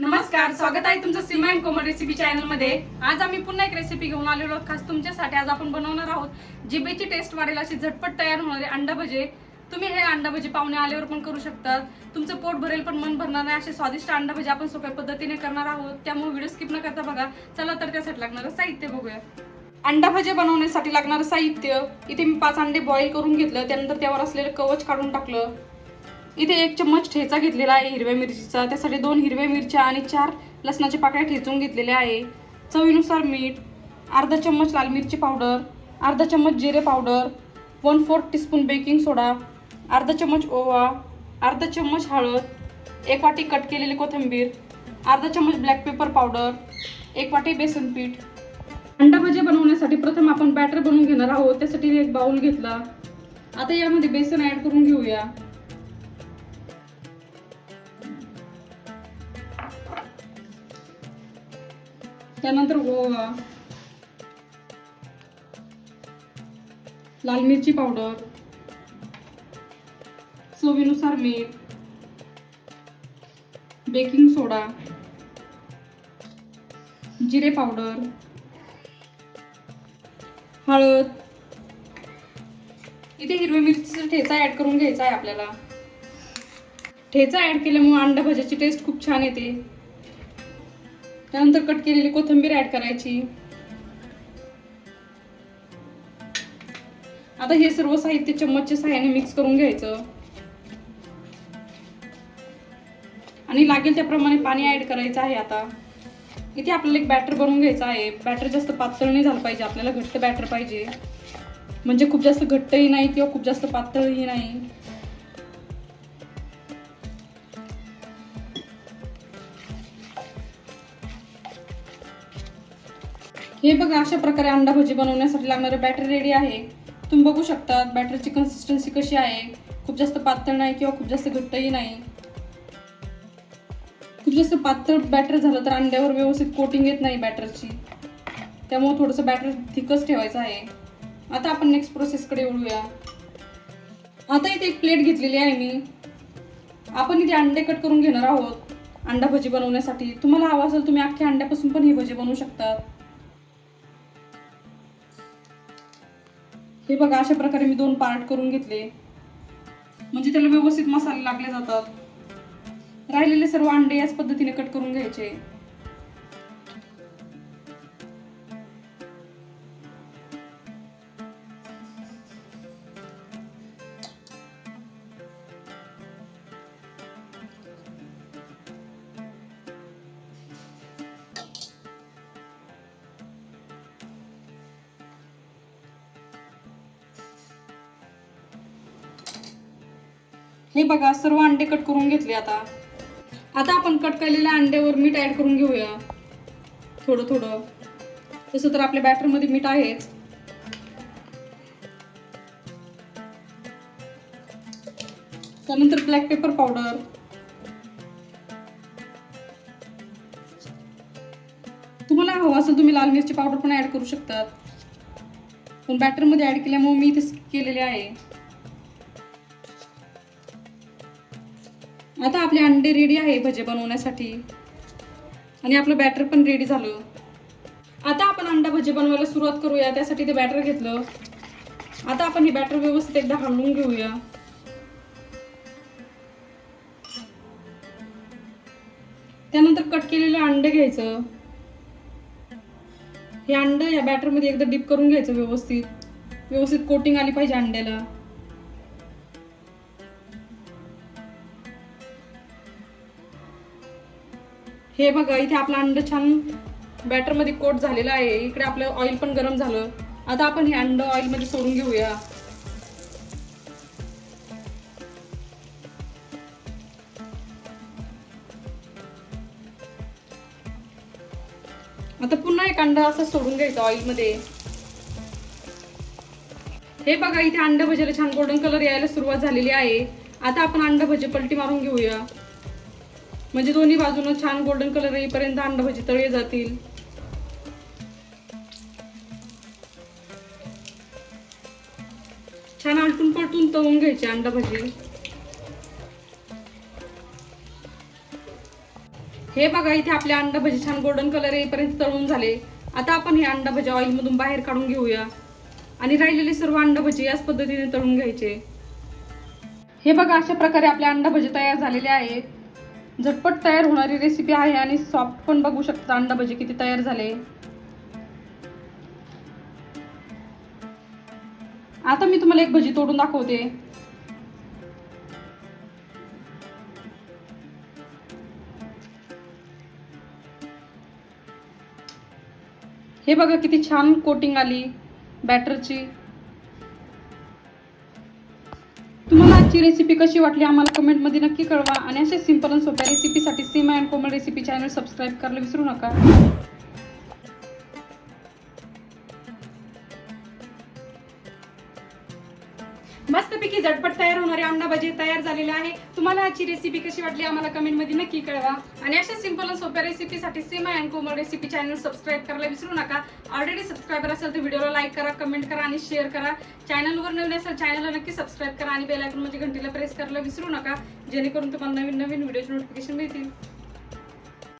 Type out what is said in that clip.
नमस्कार स्वागत आहे तुमचं सीमा अँड कोमल रेसिपी चॅनलमध्ये. आज आम्ही पुन्हा एक रेसिपी घेऊन आलेलो आहोत. खास तुमच्यासाठी आज आपण बनवणार आहोत जिबेची टेस्ट वाढेल अशी झटपट तयार होणारे अंडा भजे तुम्ही हे अंडा भजी पाहुणे आल्यावर पण करू शकतात तुमचं पोट भरेल पण मन भरणार नाही असे स्वादिष्ट अंडा भजी आपण सोप्या पद्धतीने करणार आहोत. त्यामुळे व्हिडिओ स्किप न करता बघा. चला तर त्यासाठी लागणारं साहित्य बघूया. अंडा भजे बनवण्यासाठी लागणारं साहित्य इथे मी पाच अंडे बॉईल करून घेतलं. त्यानंतर त्यावर असलेलं कवच काढून टाकलं. इथे एक चम्मच ठेचा घेतलेला आहे हिरव्या मिरचीचा. त्यासाठी दोन हिरव्या मिरच्या आणि चार लसणाच्या पाकळ्या ठेचून घेतलेल्या आहे. चवीनुसार मीठ अर्धा चम्मच लाल मिरची पावडर अर्धा चम्मच जिरे powder one fourth teaspoon baking soda अर्धा चम्मच ओवा अर्धा चम्मच हळद एक वाटी कट केलेली कोथिंबीर अर्धा चम्मच ब्लॅक पेपर पावडर एक वाटी बेसन पीठ. अंडा भाजी बनवण्यासाठी प्रथम आपण बॅटर बनवून घेणार आहोत. त्यासाठी एक बाउल घेतला. आता यामध्ये बेसन ॲड करून घेऊया. त्यानंतर ओवा लाल मिरची पावडर चवीनुसार मीठ बेकिंग सोडा जिरे पावडर हळद. इथे हिरवी मिरचीचा ठेचा ऍड करून घ्यायचा आहे आपल्याला. ठेचा ऍड केल्यामुळे अंडा भाज्याची टेस्ट खूप छान येते. त्यानंतर कट केलेली कोथिंबीर ऍड करायची. आता हे सर्व साहित्य चम्मचच्या सहाय्याने मिक्स करून घ्यायचं. आणि लागेल त्याप्रमाणे पाणी ऍड करायचं आहे आता. इथे आपल्याला एक बॅटर बनवून घ्यायचं आहे. बॅटर जास्त पातळ नाही झालं पाहिजे. आपल्याला घट्ट बॅटर पाहिजे. म्हणजे खूप जास्त घट्टही नाही किंवा खूप जास्त पातळही नाही. हे बघा अशा प्रकारे अंडा भजी बनवण्यासाठी लागणारं बॅटर रेडी आहे. तुम्ही बघू शकता बॅटरची कन्सिस्टन्सी कशी आहे. खूप जास्त पातळ नाही किंवा खूप जास्त घट्टही नाही. खूप जास्त पातळ बॅटर झालं तर अंड्यावर व्यवस्थित कोटिंग येत नाही बॅटरची त्यामुळे थोडंसं बॅटर थिकच ठेवायचं आहे. आता आपण नेक्स्ट प्रोसेसकडे वळूया. आता इथे एक प्लेट घेतलेली आहे मी. आपण इथे अंडे कट करून घेणार आहोत. अंडा भजी बनवण्यासाठी. तुम्हाला हवा असेल तुम्ही अख्ख्या अंड्यापासून पण ही भजी बनवू शकतात हे बघा अशा प्रकारे मी दोन पार्ट करून घेतले. म्हणजे त्याला व्यवस्थित मसाले लागले जातात. राहिलेले सर्व अंडे याच पद्धतीने कट करून घ्यायचे. हे बघा सर्व अंडे कट करून घेतले आता. आता आपण कट केलेल्या अंड्यावर मीठ ऍड करून घेऊया. थोडं थोडं. तसं तर आपल्या बॅटरमध्ये मीठ आहेच. त्यानंतर ब्लॅक पेपर पावडर तुम्हाला हवं असेल तुम्ही लाल मिरची पावडर पण ऍड करू शकतात. पण बॅटरमध्ये ऍड केल्यामुळे मी इथे केलेले आहे. आता आपले अंडे रेडी आहे भजे बनवण्यासाठी. आणि आपलं बॅटर पण रेडी झालं. आता आपण अंडा भजे बनवायला सुरुवात करूया. त्यासाठी ते बॅटर घेतलं. आता आपण हे बॅटर व्यवस्थित एकदा हलवून घेऊया. त्यानंतर कट केलेलं अंडे घ्यायचं. हे अंड या बॅटरमध्ये एकदा डिप करून घ्यायचं व्यवस्थित. व्यवस्थित कोटिंग आली पाहिजे अंड्याला. हे बघा इथे आपलं अंड छान बॅटरमध्ये कोट झालेलं आहे. इकडे आपलं ऑइल पण गरम झालं. आता आपण हे अंड ऑइलमध्ये सोडून घेऊया. आता पुन्हा एक अंडा असं सोडून घ्यायचं ऑइलमध्ये. हे बघा इथे अंड भजेला छान गोल्डन कलर यायला सुरुवात झालेली आहे. आता आपण अंड भजे पलटी मारून घेऊया. म्हणजे दोन्ही बाजूनं छान गोल्डन कलर येईपर्यंत अंडा भाजी तळले जातील. छान आलटून पलटून तळून घ्यायचे अंडा भाजी. हे बघा इथे आपले अंडा भजी छान गोल्डन कलर येईपर्यंत तळून झाले. आता आपण हे अंडा भजी ऑइल मधून बाहेर काढून घेऊया. आणि राहिलेले सर्व अंडा भजी याच पद्धतीने तळून घ्यायचे. हे बघा अशा प्रकारे आपले अंडा भजी तयार झालेले आहेत. झटपट तयार होणारी रेसिपी आहे आणि सॉफ्ट पण बघू शकता. अंडा भजी किती तयार झाले. आता मी तुम्हाला एक भजी तोडून दाखवते. हे बघा किती छान कोटिंग आली. बॅटरची आजची रेसिपी कशी वाटली आम्हाला कमेंटमध्ये नक्की कळवा आणि अशा सिंपल आणि सोप्या रेसिपीसाठी Seema and Komal recipe channel subscribe करायला विसरू नका. मस्तपैकी झटपट तयार होणारी अंडा भजी तयार झालेली आहे. तुम्हाला आजची रेसिपी कशी वाटली आम्हाला कमेंटमध्ये नक्की कळवा. आणि अशा सिंपल आणि सोप्या रेसिपीसाठी Seema and Komal recipe channel subscribe करायला विसरू नका. ऑलरेडी सबस्क्रायबर असेल तर व्हिडिओला लाईक करा कमेंट करा आणि शेअर करा. चॅनलवर नवीन असेल चॅनलला नक्की सबस्क्राईब करा आणि बेल म्हणजे घंटीला प्रेस करायला विसरू नका. जेणेकरून तुम्हाला नवीन नवीन व्हिडिओचे नोटिफिकेशन मिळतील.